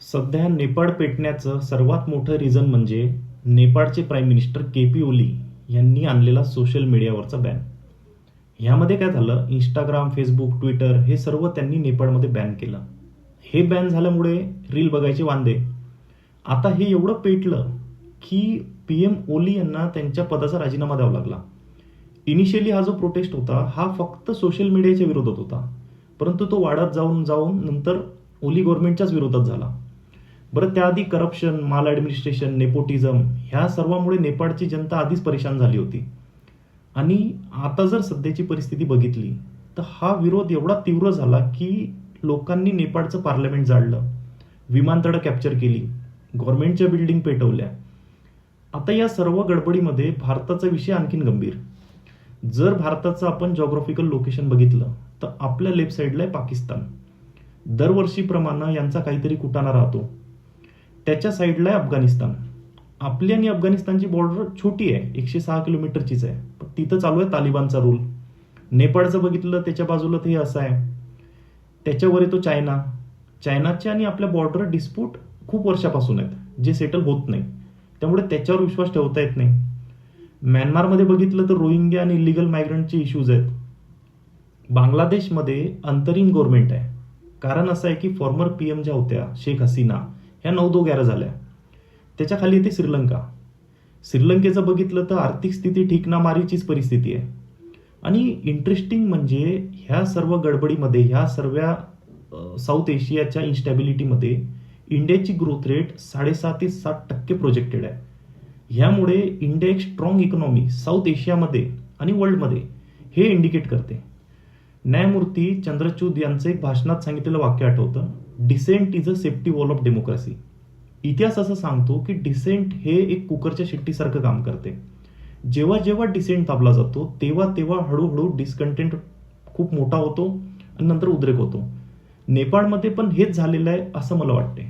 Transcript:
सध्या नेपाळ पेटण्याचं सर्वात मोठं रिझन म्हणजे नेपाळचे prime minister K P Oli यांनी आणलेला सोशल मीडियावरचा बॅन ह्यामध्ये काय झालं? इंस्टाग्राम फेसबुक ट्विटर हे सर्व त्यांनी नेपाळमध्ये बॅन केलं. हे बॅन झाल्यामुळे रील बघायचे वांदे. आता हे एवढं पेटलं की पी एम ओली यांना त्यांच्या पदाचा राजीनामा द्यावा लागला. इनिशियली हा जो प्रोटेस्ट होता हा फक्त सोशल मीडियाच्या विरोधात होता. परंतु तो वाढत जाऊन जाऊन नंतर ओली गव्हर्नमेंटच्याच विरोधात झाला. बरं त्याआधी करप्शन माल ॲडमिनिस्ट्रेशन नेपोटिझम ह्या सर्वामुळे नेपाळची जनता आधीच परेशान झाली होती. आणि आता जर सध्याची परिस्थिती बघितली तर हा विरोध एवढा तीव्र झाला की लोकांनी नेपाळचं पार्लमेंट जाळलं. विमानतळं कॅप्चर केली गव्हर्नमेंटच्या बिल्डिंग पेटवल्या. आता या सर्व गडबडीमध्ये भारताचा विषय आणखीन गंभीर. जर भारताचं आपण जॉग्राफिकल लोकेशन बघितलं तर आपल्या लेफ्ट साईडला आहे पाकिस्तान. दरवर्षीप्रमाणे यांचा काहीतरी कुटाणा राहतो. त्याच्या साईडला आहे अफगाणिस्तान. आपली आणि अफगाणिस्तानची बॉर्डर छोटी आहे एकशे सहा किलोमीटरचीच आहे. पण तिथं चालू आहे तालिबानचा रूल नेपाळचं बघितलं त्याच्या बाजूला ते असं आहे. त्याच्यावर येतो चायना. चायनाचे आणि आपल्या बॉर्डर डिस्प्यूट खूप वर्षापासून आहेत जे सेटल होत नाही. त्यामुळे त्याच्यावर विश्वास ठेवता येत नाही. म्यानमारमध्ये बघितलं तर रोहिंग्या आणि इलिगल मायग्रंटचे इश्यूज आहेत. बांगलादेशमध्ये अंतरिम गव्हर्नमेंट आहे. कारण असं आहे की फॉर्मर पी एम ज्या होत्या शेख हसीना ह्या नऊ दो ग्यारा झाल्या. त्याच्याखाली येते श्रीलंका. श्रीलंकेचं बघितलं तर आर्थिक स्थिती ठीक ना मारीचीच परिस्थिती आहे. आणि इंटरेस्टिंग म्हणजे ह्या सर्व गडबडीमध्ये ह्या सर्व साऊथ एशियाच्या इन्स्टॅबिलिटीमध्ये इंडियाची ग्रोथ रेट साडेसहा ते सात टक्के प्रोजेक्टेड आहे. ह्यामुळे इंडिया एक स्ट्रॉंग इकॉनॉमी साऊथ एशियामध्ये आणि वर्ल्डमध्ये हे इंडिकेट करते. न्यायमूर्ती चंद्रचूद यांचं एक भाषणात सांगितलेलं वाक्य आठवतं dissent is a safety wall of democracy इतिहास असं सांगतो की डिसेंट हे एक कुकरच्या शिट्टीसारखं काम करते. जेव्हा जेव्हा डिसेंट दाबला जातो तेव्हा तेव्हा हळूहळू डिस्कंटेंट खूप मोठा होतो आणि नंतर उद्रेक होतो. नेपाळमध्ये पण हेच झालेलं आहे असं मला वाटते